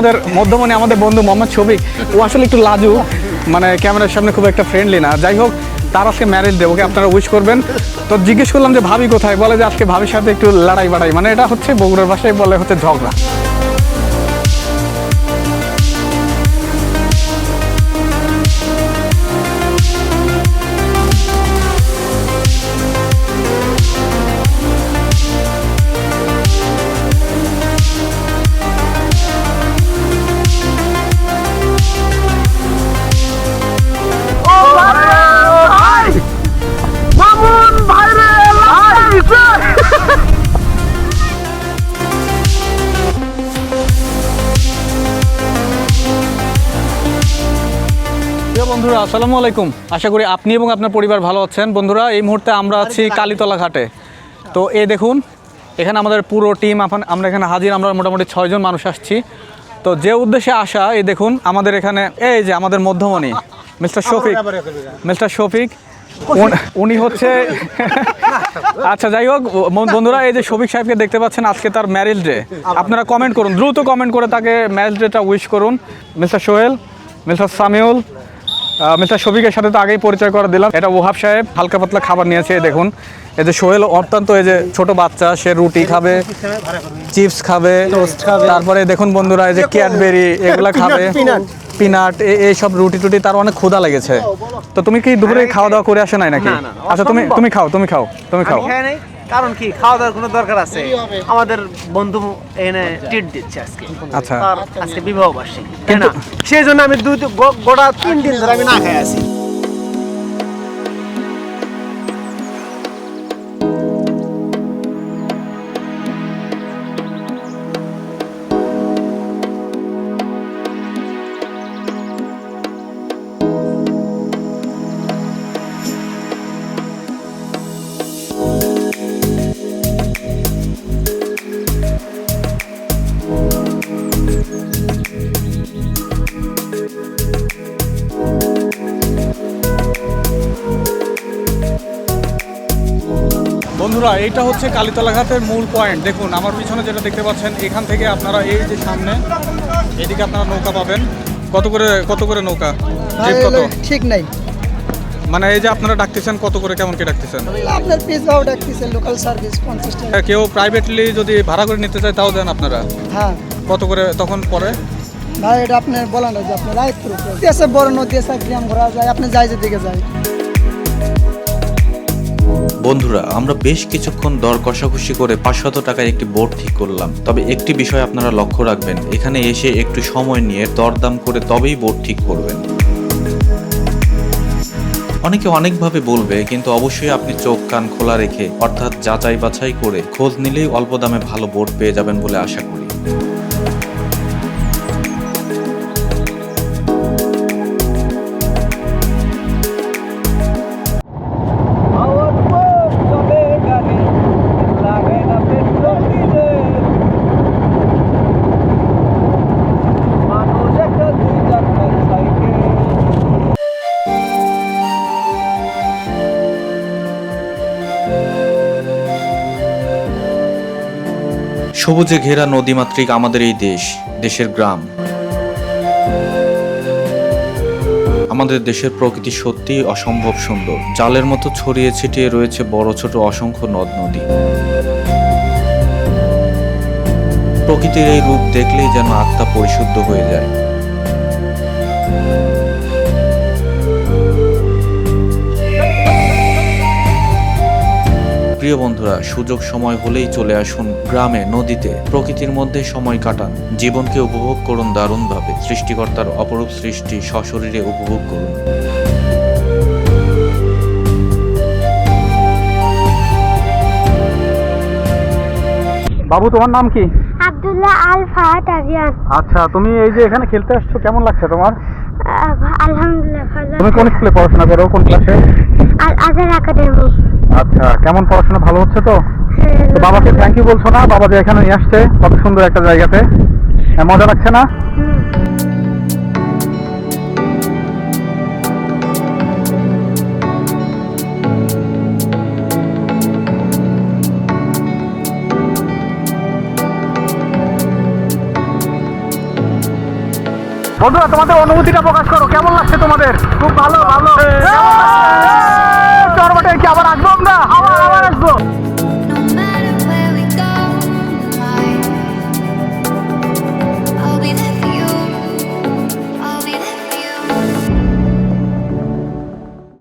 আমাদের মধ্যমণি, আমাদের বন্ধু মোহাম্মদ শফিক, ও আসলে একটু লাজু মানে ক্যামেরার সামনে খুব একটা ফ্রেন্ডলি না। যাই হোক, তার আজকে ম্যারেজ দেবো ওকে আপনারা উইশ করবেন। তো জিজ্ঞেস করলাম যে ভাবি কোথায়? বলে যে আজকে ভাবির সাথে একটু লড়াই বাড়াই মানে এটা হচ্ছে বগুড়ার ভাষায় বলে হচ্ছে ঝগড়া। বন্ধুরা আসসালামু আলাইকুম। আশা করি আপনি এবং আপনার পরিবার ভালো আছেন। বন্ধুরা এই মুহূর্তে আমরা আছি কালীতলা ঘাটে। তো এ দেখুন এখানে আমাদের পুরো টিম আমরা এখানে হাজির আমরা মোটামুটি ছয়জন মানুষ আসছি। তো যে উদ্দেশ্যে আসা এই দেখুন আমাদের এখানে এই যে আমাদের মধ্যমণি মিস্টার শফিক। মিস্টার শফিক উনি হচ্ছে আচ্ছা যাই হোক বন্ধুরা এই যে শফিক সাহেবকে দেখতে পাচ্ছেন আজকে তার ম্যারেজ ডে আপনারা কমেন্ট করুন দ্রুত কমেন্ট করে তাকে ম্যারেজ ডেটা উইশ করুন mister Sohel mister Samiul mister শফিকের সাথে তো আগেই পরিচয় করে দিলাম। এটা ওহাব সাহেব হালকা পাতলা খাবার নিয়েছে দেখুন। এই যে সোহেল অত্যন্ত এই যে ছোট বাচ্চা সে রুটি খাবে চিপস খাবে তারপরে দেখুন বন্ধুরা এই যে ক্যাডবেরি এগুলা খাবে। পিনাট এই সব রুটি টুটি তার অনেক ক্ষুধা লেগেছে। তো তুমি কি দুপুরে খাওয়া দাওয়া করে আসে নাই নাকি? আচ্ছা তুমি তুমি খাও তুমি খাও তুমি খাও। কারণ কি খাওয়া দাওয়ার কোনো দরকার আছে? আমাদের বন্ধু এনে টিট দিচ্ছে আজকে। আচ্ছা। তার আজকে বিবাহ বার্ষিকী। তাই না? সেই জন্য আমি দুই গোটা তিন দিন ধরে আমি না খাই আছি। বন্ধুরা এইটা হচ্ছে কালীতলা ঘাটের মূল পয়েন্ট দেখুন আমার পিছনে যেটা দেখতে পাচ্ছেন এখান থেকে আপনারা এই যে সামনে এদিকে আপনারা নৌকা পাবেন। কত করে কত করে নৌকা? কত? ঠিক নাই। মানে এই যে আপনারা ডাকতেছেন কত করে কেমন কি ডাকতেছেন? আপনার পিস ভাও ডাকতেছে লোকাল সার্ভিস পঞ্চাশ টাকা। কেউ প্রাইভেটলি যদি ভাড়া করে নিতে চায় তাও দেন আপনারা। হ্যাঁ। কত করে তখন পরে? ভাই এটা আপনি বলেন না যে আপনার রায়পুর দেশে বড় নদী আছে গ্রাম ঘোরা যায় আপনি যাই যেদিকে যায় বন্ধুরা, আমরা বেশ কিছুক্ষণ দর কষাকষি করে পাঁচশত টাকায় একটি বোর্ড ঠিক করলাম। তবে একটি বিষয় আপনারা লক্ষ্য রাখবেন, এখানে এসে একটু সময় নিয়ে দরদাম করে তবেই বোর্ড ঠিক করবেন। অনেকে অনেকভাবে বলবে, কিন্তু অবশ্যই আপনি চোখ কান খোলা রেখে, অর্থাৎ যাচাই বাছাই করে খোঁজ নিলেই অল্প দামে ভালো বোর্ড পেয়ে যাবেন বলে আশা করি। সবুজে ঘেরা নদীমাতৃক আমাদের এই দেশ, দেশের গ্রাম। আমাদের দেশের প্রকৃতি সত্যি অসম্ভব সুন্দর। জালের মতো ছড়িয়ে ছিটিয়ে রয়েছে বড় ছোট অসংখ্য নদ নদী। প্রকৃতির এই রূপ দেখলেই যেন আত্মা পরিশুদ্ধ হয়ে যায়। প্রিয় বন্ধুরা সুযোগ সময় হলেই চলে আসুন গ্রামে নদীতে। প্রকৃতির মধ্যে সময় কাটান। জীবনকে উপভোগ করুন দারুণভাবে। সৃষ্টিকর্তার অপরূপ সৃষ্টি সশরীরে উপভোগ করুন। বাবু তোমার নাম কি? আব্দুল্লাহ আল ফাহাদ আরিয়ান আচ্ছা তুমি এই যে এখানে খেলতে আসছো কেমন লাগছে তোমার? আলহামদুলিল্লাহ ভালো। তুমি কোন স্কুলে পড়াশোনা করো কোন ক্লাসে আল আজার একাডেমি। আচ্ছা কেমন পড়াশোনা? ভালো হচ্ছে তো? তো বাবাকে থ্যাংক ইউ বলছো না? বাবা যে এখানে নিয়ে আসছে কত সুন্দর একটা জায়গাতে। হ্যাঁ, মজা লাগছে না? বন্ধুরা তোমাদের অনুভূতিটা প্রকাশ করো। কেমন লাগছে তোমাদের? খুব ভালো ভালো। পর্বটা কি আবার আসব আমরা।